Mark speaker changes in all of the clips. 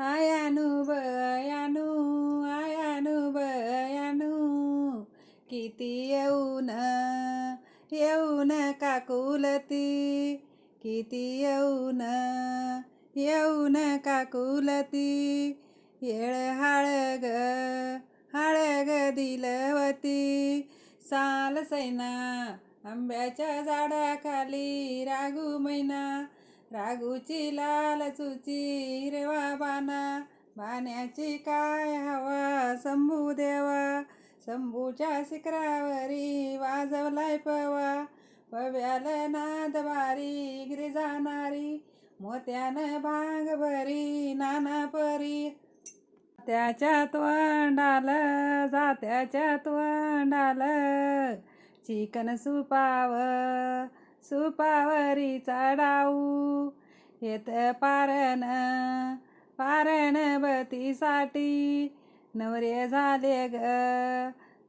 Speaker 1: आयानुभयानु आयानुभयानु किती येऊन येऊन काकुलती किती येऊन येऊन काकुलती येळ हाळग हाळग दिलवती. साल सैना आंब्याच्या झाडाखाली रागू मैना रागूची लाल चुची हिरवा बाना बाण्याची काय हवा शंभू देवा शंभूच्या शिखरावरी वाजवलाय पवा पव्याल नाद बारी गिरी जाणारी मोत्यानं भांग भरी नाना परी. त्याच्या तोंडाल जात्याच्या तोंडाल चिकन सुपाव सुपावरी चढाऊ. येत पारण पारणवतीसाठी. नवरे झाले ग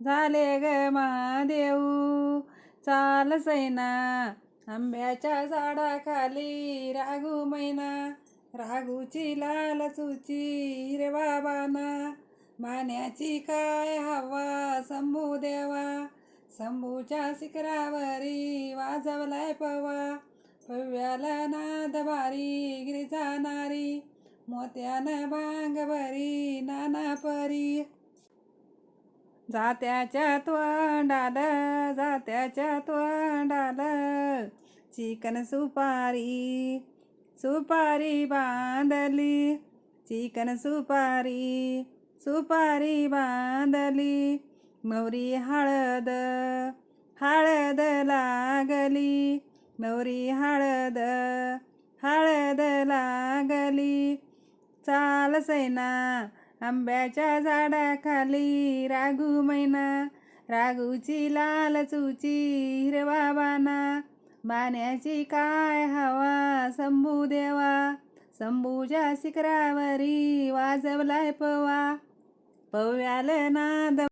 Speaker 1: झाले ग महादेऊ चाल सैना आंब्याच्या झाडाखाली रागू मैना. रागूची लाल चुची हिरवा बाना. मान्याची काय हवा शंभू देवा. शंभूच्या शिखरावरी वाजवलाय पवा. पव्याला नाद भारी गिरीजा जाणारी मोत्यानं भांग भरी नाना परी. जात्याच्या तोंडाल जात्याच्या तोंडाल चिकन सुपारी सुपारी बांधली. चिकन सुपारी सुपारी बांधली. नवरी हळद हळद लागली. नवरी हळद हळद लागली. चाल सैना आंब्याच्या झाडाखाली. रागू मैना रागूची लाल चुची हिरवा बाना. बाण्याची काय हवा शंभू देवा. शंभूच्या शिखरावरी वाजवलाय पवा. पव्याल नाद